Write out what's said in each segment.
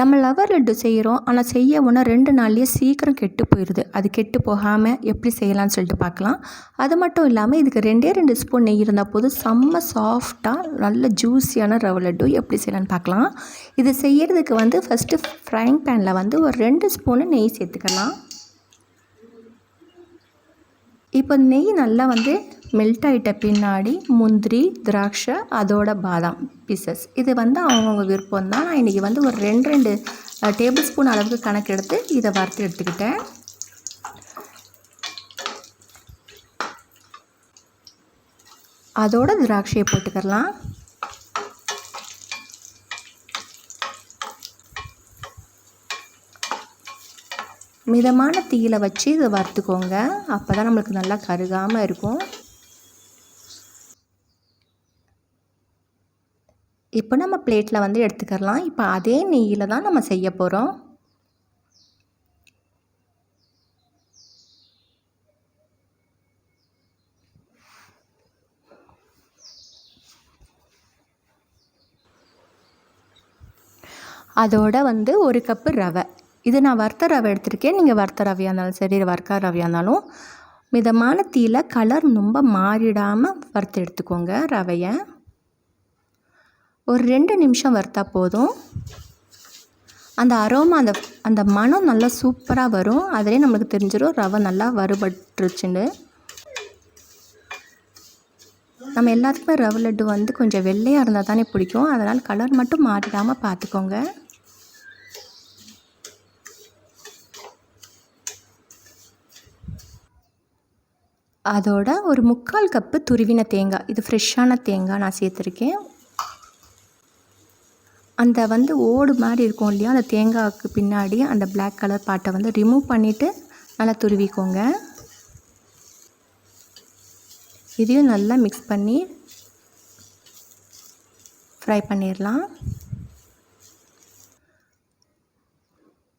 நம்ம லவர் லட்டு செய்கிறோம் ஆனால் செய்ய ஒன்று ரெண்டு நாள்லேயே சீக்கிரம் கெட்டு போயிடுது அது கெட்டு போகாமல் எப்படி செய்யலாம்னு சொல்லிட்டு பார்க்கலாம். அது மட்டும் இல்லாமல் இதுக்கு ரெண்டே ரெண்டு ஸ்பூன் நெய் இருந்தால் போதும். செம்ம சாஃப்டாக நல்ல ஜூஸியான ரவை லட்டு எப்படி செய்யலான்னு பார்க்கலாம். இது செய்கிறதுக்கு வந்து ஃபஸ்ட்டு ஃப்ரைங் பேனில் வந்து ஒரு ரெண்டு ஸ்பூனு நெய் சேர்த்துக்கலாம். இப்போ நெய் நல்லா வந்து மெல்ட் ஆகிட்ட பின்னாடி முந்திரி திராட்சை அதோட பாதாம் பீசஸ் இது வந்து அவங்கவுங்க விருப்பம் தான். நான் இன்றைக்கி வந்து ஒரு ரெண்டு ரெண்டு டேபிள் ஸ்பூன் அளவுக்கு கணக்கெடுத்து இதை வறுத்து எடுத்துக்கிட்டேன். அதோட திராட்சையை போட்டுக்கலாம் மிதமான தீயில வச்சு இதை வறுத்துக்கோங்க. அப்போ தான் நம்மளுக்கு நல்லா கருகாமல் இருக்கும். இப்போ நம்ம பிளேட்டில் வந்து எடுத்துக்கலாம் இப்போ அதே நெய்யில் தான் நம்ம செய்ய போகிறோம் அதோட வந்து ஒரு கப்பு ரவை. இது நான் வறுத்த ரவை எடுத்திருக்கேன். நீங்கள் வறுத்த ரவையாக இருந்தாலும் சரி வறுக்கா ரவையாக இருந்தாலும் மிதமான தீயில் கலர் ரொம்ப மாறிடாமல் வறுத்து எடுத்துக்கோங்க ரவையை. ஒரு ரெண்டு நிமிஷம் வறுத்தா போதும். அந்த அரோமா அந்த அந்த மனம் நல்லா சூப்பராக வரும். அதிலே நம்மளுக்கு தெரிஞ்சிடும் ரவை நல்லா வறுபட்டுருச்சுன்னு. நம்ம எல்லாத்துக்குமே ரவை லட்டு வந்து கொஞ்சம் வெள்ளையாக இருந்தால் தானே பிடிக்கும். அதனால் கலர் மட்டும் மாறிடாமல் பார்த்துக்கோங்க அதோட ஒரு முக்கால் கப்பு துருவின தேங்காய் இது ஃப்ரெஷ்ஷான தேங்காய் நான் சேர்த்துருக்கேன். அந்த வந்து ஓடு மாதிரி இருக்கும் இல்லையா? அந்த தேங்காய்க்கு பின்னாடி அந்த பிளாக் கலர் பாட்டை வந்து ரிமூவ் பண்ணிவிட்டு நல்லா துருவிக்கோங்க. இதையும் நல்லா மிக்ஸ் பண்ணி ஃப்ரை பண்ணிடலாம்.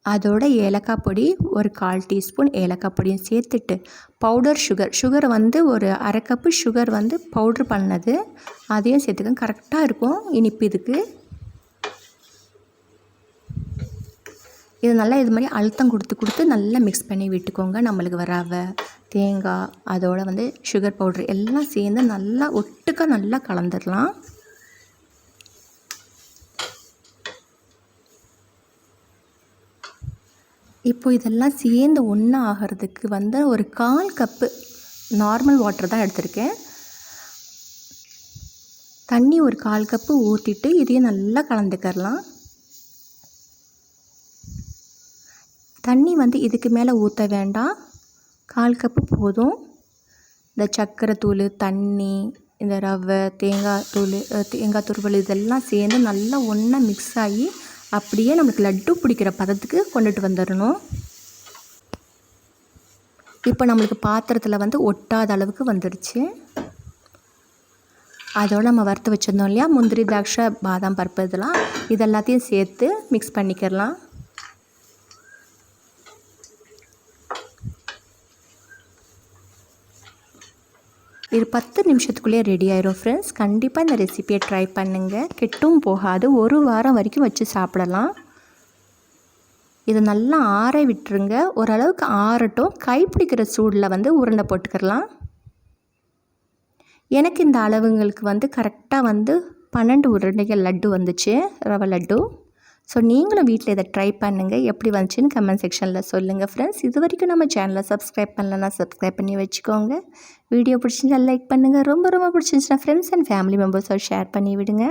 அதோட ஏலக்காய் பொடி ஒரு கால் டீஸ்பூன் ஏலக்காய் பொடியும் சேர்த்துட்டு பவுடர் சுகர் சுகர் வந்து ஒரு அரை கப்பு சுகர் வந்து பவுட்ரு பண்ணது. அதையும் சேர்த்துக்கோங்க. கரெக்டாக இருக்கும். இனிப்பு இதுக்கு. இது நல்லா இது மாதிரி அழுத்தம் கொடுத்து கொடுத்து நல்லா மிக்ஸ் பண்ணி விட்டுக்கோங்க. நம்மளுக்கு வராவ தேங்காய் அதோட வந்து சுகர் பவுட்ரு எல்லாம் சேர்ந்து நல்லா ஒட்டுக்க நல்லா கலந்துடலாம். இப்போ இதெல்லாம் சேர்ந்து ஒன்றா ஆகிறதுக்கு வந்து ஒரு கால் கப்பு நார்மல் வாட்டர் தான் எடுத்திருக்கேன். தண்ணி ஒரு கால் கப்பு ஊற்றிட்டு இதையும் நல்லா கலந்துக்கரலாம் தண்ணி வந்து இதுக்கு மேலே ஊற்ற வேண்டாம். கால் கப்பு போதும். இந்த சர்க்கரை தூள் தண்ணி இந்த ரவை தேங்காய் தூள் தேங்காய் துருவல் இதெல்லாம் சேர்ந்து நல்லா ஒன்றா மிக்ஸ் ஆகி அப்படியே நம்மளுக்கு லட்டு பிடிக்கிற பதத்துக்கு கொண்டுட்டு வந்துடணும். இப்போ நம்மளுக்கு பாத்திரத்தில் வந்து ஒட்டாத அளவுக்கு வந்துடுச்சு அதோடு நம்ம வறுத்து வச்சுருந்தோம் இல்லையா? முந்திரி திராட்சை பாதாம் பருப்பு இதெல்லாம் இதெல்லாத்தையும் சேர்த்து மிக்ஸ் பண்ணிக்கிறலாம் இது பத்து நிமிஷத்துக்குள்ளேயே ரெடி ஆயிரும். ஃப்ரெண்ட்ஸ் கண்டிப்பாக இந்த ரெசிபியை ட்ரை பண்ணுங்கள் கெட்டும் போகாது. ஒரு வாரம் வரைக்கும் வச்சு சாப்பிடலாம். இதை நல்லா ஆற விட்டுருங்க. ஓரளவுக்கு ஆறட்டும். கைப்பிடிக்கிற சூடில் வந்து உருண்டை போட்டுக்கிறலாம் எனக்கு இந்த அளவுங்களுக்கு வந்து கரெக்டாக வந்து பன்னெண்டு உருண்டைகள் லட்டு வந்துச்சு. ரவை லட்டு. ஸோ நீங்களும் வீட்டில் இதை ட்ரை பண்ணுங்கள் எப்படி வந்துச்சுன்னு கமெண்ட் செக்ஷனில் சொல்லுங்கள் ஃப்ரெண்ட்ஸ் இது வரைக்கும் நம்ம சேனலை சப்ஸ்கிரைப் பண்ணலன்னா சப்ஸ்கிரைப் பண்ணி வச்சுக்கோங்க. வீடியோ பிடிச்சிருந்தா லைக் பண்ணுங்கள் ரொம்ப ரொம்ப பிடிச்சிருந்துச்சுன்னா ஃப்ரெண்ட்ஸ் அண்ட் ஃபேமிலி மெம்பர்ஸோட ஷேர் பண்ணி விடுங்க.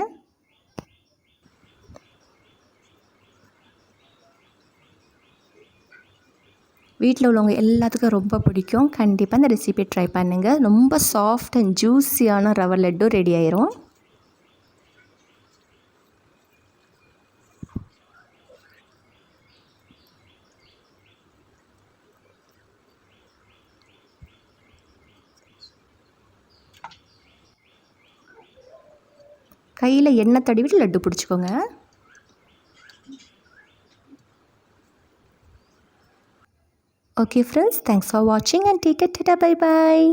வீட்டில் உள்ளவங்க எல்லாத்துக்கும் ரொம்ப பிடிக்கும். கண்டிப்பாக இந்த ரெசிபி ட்ரை பண்ணுங்கள் ரொம்ப சாஃப்ட் அண்ட் ஜூஸியான ரவை லட்டு ரெடி ஆயிரும். கையில் எண்ணெய் தடவிட்டு லட்டு பிடிச்சிக்கோங்க. ஓகே ஃப்ரெண்ட்ஸ் தேங்க்ஸ் ஃபார் வாட்சிங் and take it bye bye